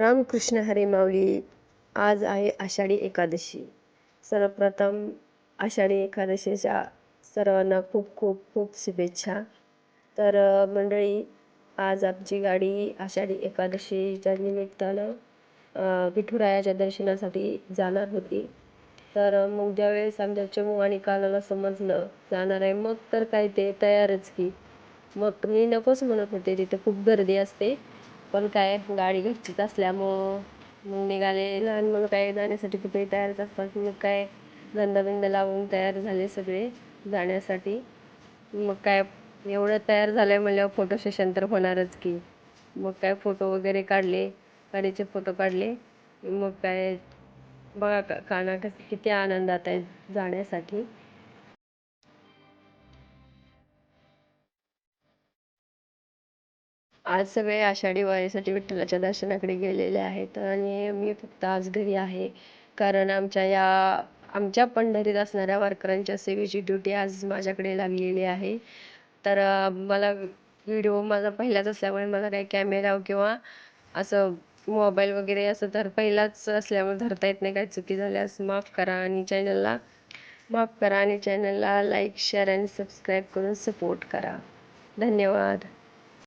रामकृष्ण हरी माऊली आज आहे आषाढी एकादशी. सर्वप्रथम आषाढी एकादशीच्या सर्वांना खूप खूप खूप शुभेच्छा. तर मंडळी आज आमची गाडी आषाढी एकादशीच्या निमित्तानं विठुरायाच्या दर्शनासाठी जाणार होती. तर मग ज्यावेळेस आमच्या चमू आणि कानाला समजलं जाणार आहे मग तर काय ते तयारच की. मग मी नकोच म्हणत होते तिथे खूप गर्दी असते. पण काय गाडी घरचीच असल्यामुळं मग निघाले. लहान मुलं काय जाण्यासाठी कुठेही तयारच असतात मग काय धंदा बिंद लावून तयार झाले सगळे जाण्यासाठी. मग काय एवढं तयार झालं आहे म्हणल्यावर फोटो सेशन तर होणारच की. मग काय फोटो वगैरे काढले गाडीचे फोटो काढले. मग काय बघा का काना कसं किती आनंदात आहे जाण्यासाठी. आज सगळे आषाढी वारीसाठी विठ्ठलाच्या दर्शनाकडे गेलेले आहेत आणि मी फक्त आज घरी आहे. कारण आमच्या या आमच्या पंढरीत असणाऱ्या वारकऱ्यांच्या सेवेची ड्युटी आज माझ्याकडे लागलेली आहे. तर मला व्हिडिओ माझा पहिलाच असल्यामुळे मला काही कॅमेरा किंवा असं मोबाईल वगैरे असं तर पहिलाच असल्यामुळे धरता येत नाही. काही चुकी झाल्यास माफ करा आणि चॅनलला माफ करा आणि चॅनलला लाईक शेअर आणि सबस्क्राईब करून सपोर्ट करा. धन्यवाद.